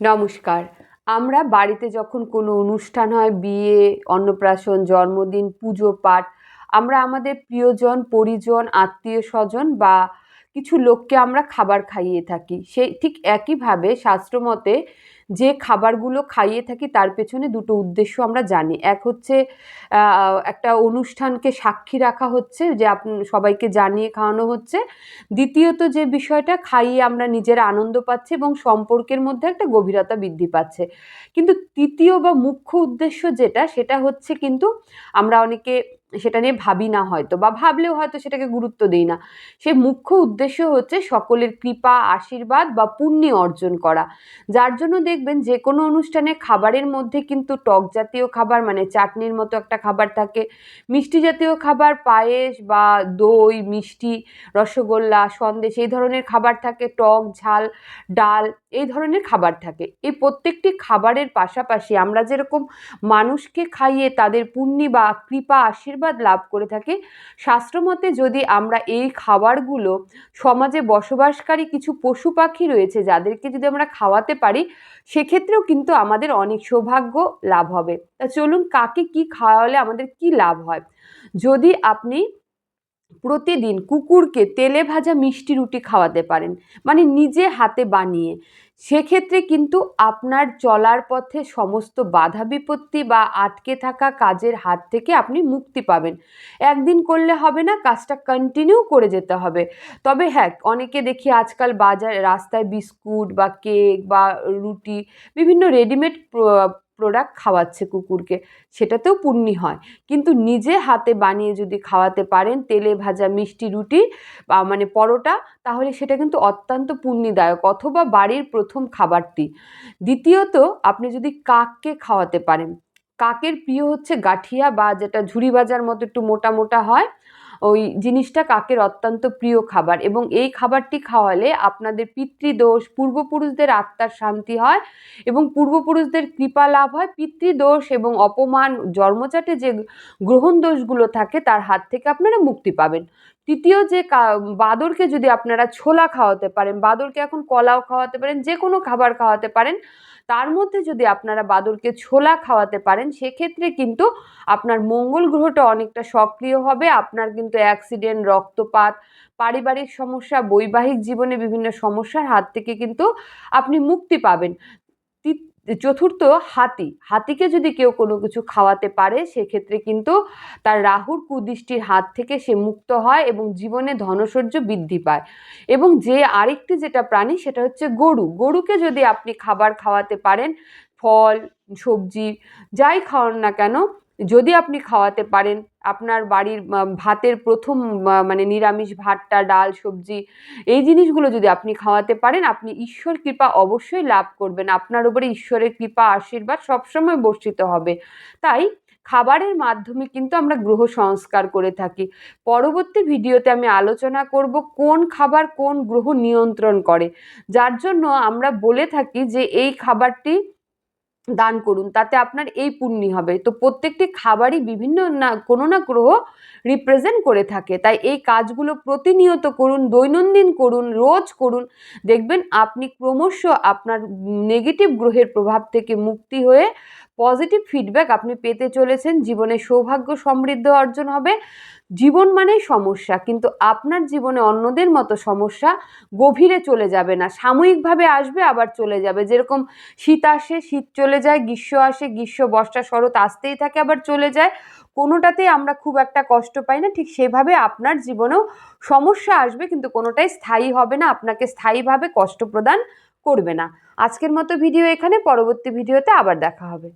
নমস্কার। আমরা বাড়িতে যখন কোনো অনুষ্ঠান হয়, বিয়ে, অন্নপ্রাশন, জন্মদিন, পুজো, পাঠ, আমরা আমাদের প্রিয়জন, পরিজন, আত্মীয় স্বজন বা কিছু লোককে আমরা খাবার খাইয়ে থাকি। সেই ঠিক একইভাবে শাস্ত্রমতে যে খাবারগুলো খাইয়ে থাকি তার পেছনে দুটো উদ্দেশ্য আমরা জানি। এক হচ্ছে একটা অনুষ্ঠানকে সাক্ষী রাখা হচ্ছে, যে সবাইকে জানিয়ে খাওয়ানো হচ্ছে। দ্বিতীয়ত যে বিষয়টা, খাইয়ে আমরা নিজেরা আনন্দ পাচ্ছি এবং সম্পর্কের মধ্যে একটা গভীরতা বৃদ্ধি পাচ্ছে। কিন্তু তৃতীয় বা মুখ্য উদ্দেশ্য যেটা, সেটা হচ্ছে কিন্তু আমরা অনেকে সেটা নিয়ে ভাবি না হয়তো বা ভাবলেও হয়তো সেটাকে গুরুত্ব দিই না। সে মুখ্য উদ্দেশ্য হচ্ছে সকলের কৃপা, আশীর্বাদ বা পুণ্য অর্জন করা। যার জন্য দেখবেন যে কোনো অনুষ্ঠানে খাবারের মধ্যে কিন্তু টক জাতীয় খাবার মানে চাটনির মতো একটা খাবার থাকে। মিষ্টি জাতীয় খাবার, পায়েস বা দই, মিষ্টি, রসগোল্লা, সন্দেশ এই ধরনের খাবার থাকে, টক, ঝাল, ডাল এই ধরনের খাবার থাকে। এই প্রত্যেকটি খাবারের পাশাপাশি আমরা যেরকম মানুষকে খাইয়ে তাদের পুণ্যি বা কৃপা, আশীর্বাদ লাভ করে থাকি। শাস্ত্রমতে যদি আমরা এই খাবারগুলো সমাজে বসবাসকারী কিছু পশু পাখি রয়েছে যাদেরকে যদি আমরা খাওয়াতে পারি, সেক্ষেত্রেও কিন্তু আমাদের অনেক সৌভাগ্য লাভ হবে। তা চলুন কাকে কি খাওয়ালে আমাদের কি লাভ হয়? যদি আপনি প্রতিদিন কুকুরকে তেলে ভাজা মিষ্টি রুটি খাওয়াতে পারেন মানে নিজে হাতে বানিয়ে সেক্ষেত্রে কিন্তু আপনার চলার পথে সমস্ত বাধা বিপত্তি বা আটকে থাকা কাজের হাত থেকে আপনি মুক্তি পাবেন। একদিন করলে হবে না, কাজটা কন্টিনিউ করে যেতে হবে। তবে হ্যাঁ অনেকে দেখি আজকাল বাজার, রাস্তায় বিস্কুট বা কেক বা রুটি, বিভিন্ন রেডিমেড প্রোডাক্ট খাওয়াচ্ছে কুকুরকে, সেটাতেও পুণ্যি হয়। কিন্তু নিজে হাতে বানিয়ে যদি খাওয়াতে পারেন, তেলে ভাজা মিষ্টি রুটি বা মানে পরোটা, তাহলে সেটা কিন্তু অত্যন্ত পুণ্যদায়ক অথবা বাড়ির প্রথম খাবারটি। দ্বিতীয়ত, আপনি যদি কাককে খাওয়াতে পারেন, কাকের প্রিয় হচ্ছে গাঠিয়া বা যেটা ঝুড়ি ভাজার মতো একটু মোটা মোটা হয় ওই জিনিসটা কাকের অত্যন্ত প্রিয় খাবার এবং এই খাবারটি খাওয়ালে আপনাদের পিতৃদোষ, পূর্বপুরুষদের আত্মার শান্তি হয় এবং পূর্বপুরুষদের কৃপা লাভ হয়। পিতৃদোষ এবং অপমান জন্মচাটে যে গ্রহণ দোষগুলো থাকে, তার হাত থেকে আপনারা মুক্তি পাবেন। তৃতীয় যে বাদরকে যদি আপনারা ছোলা খাওয়াতে পারেন, বাদরকে এখন কলাও খাওয়াতে পারেন, যে কোনো খাবার খাওয়াতে পারেন, তার মধ্যে যদি আপনারা বাদরকে ছোলা খাওয়াতে পারেন, সেক্ষেত্রে কিন্তু আপনার মঙ্গল গ্রহটা অনেকটা সক্রিয় হবে। আপনার কিন্তু অ্যাক্সিডেন্ট, রক্তপাত, পারিবারিক সমস্যা, বৈবাহিক জীবনে বিভিন্ন সমস্যার হাত থেকে কিন্তু আপনি মুক্তি পাবেন। চতুর্থ হাতি। হাতিকে যদি কেউ কোনো কিছু খাওয়াতে পারে, সেক্ষেত্রে কিন্তু তার রাহুর কুদৃষ্টির হাত থেকে সে মুক্ত হয় এবং জীবনে ধনসর্য বৃদ্ধি পায়। এবং যে আরেকটি যেটা প্রাণী, সেটা হচ্ছে গরু। গরুকে যদি আপনি খাবার খাওয়াতে পারেন, ফল, সবজি, যাই খাওয়ান না কেন যদি আপনি খাওয়াতে পারেন, আপনার বাড়ির ভাতের প্রথম মানে নিরামিষ ভাতটা, ডাল, সবজি, এই জিনিসগুলো যদি আপনি খাওয়াতে পারেন, আপনি ঈশ্বর কৃপা অবশ্যই লাভ করবেন। আপনার উপরে ঈশ্বরের কৃপা, আশীর্বাদ সবসময় বর্ষিত হবে। তাই খাবারের মাধ্যমে কিন্তু আমরা গ্রহ সংস্কার করে থাকি। পরবর্তী ভিডিওতে আমি আলোচনা করব কোন খাবার কোন গ্রহ নিয়ন্ত্রণ করে। যার জন্য আমরা বলে থাকি যে এই খাবারটি দান করুন, তাতে আপনার এই পুণ্যি হবে। তো প্রত্যেকটি খাবারই বিভিন্ন না, কোনো না গ্রহ রিপ্রেজেন্ট করে থাকে। তাই এই কাজগুলো প্রতিনিয়ত করুন, দৈনন্দিন করুন, রোজ করুন। দেখবেন আপনি ক্রমশ আপনার নেগেটিভ গ্রহের প্রভাব থেকে মুক্তি হয়ে পজিটিভ ফিডব্যাক আপনি পেতে চলেছেন, জীবনে সৌভাগ্য সমৃদ্ধ অর্জন হবে। জীবন মানেই সমস্যা, কিন্তু আপনার জীবনে অন্যদের মতো সমস্যা গভীরে চলে যাবে না। সাময়িকভাবে আসবে, আবার চলে যাবে। যেরকম শীত আসে, শীত চলে যায়, গ্রীষ্ম আসে, গ্রীষ্ম, বর্ষা, শরৎ আসতেই থাকে, আবার চলে যায়। কোনোটাতেই আমরা খুব একটা কষ্ট পাই না, ঠিক সেভাবে আপনার জীবনেও সমস্যা আসবে, কিন্তু কোনোটাই স্থায়ী হবে না, আপনাকে স্থায়ীভাবে কষ্ট প্রদান করবে না। আজকের মতো ভিডিও এখানে, পরবর্তী ভিডিওতে আবার দেখা হবে।